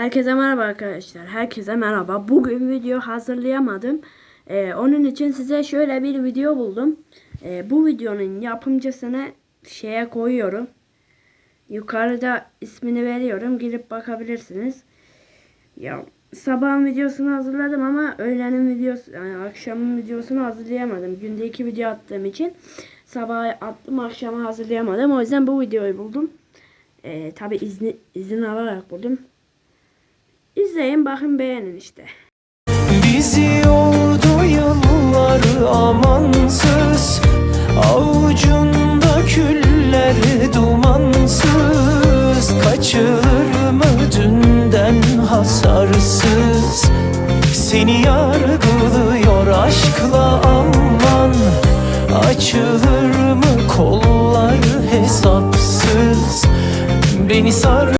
Herkese merhaba arkadaşlar. Herkese merhaba. Bugün video hazırlayamadım. Ee, onun için size şöyle bir video buldum. Ee, bu videonun yapımcısını şeye koyuyorum. Yukarıda ismini veriyorum. Girip bakabilirsiniz. Ya sabahın videosunu hazırladım ama öğlenin videosu yani akşamın videosunu hazırlayamadım. Günde iki video attığım için sabah attım akşama hazırlayamadım. O yüzden bu videoyu buldum. Ee, tabi izni, izin alarak buldum. İzleyin bakın beğenin işte. Bizi yordu yıllar amansız Avucunda küller dumansız. Kaçılır mı dünden hasarsız? Seni yargılıyor aşkla aman. Açılır mı kollar hesapsız? Beni sar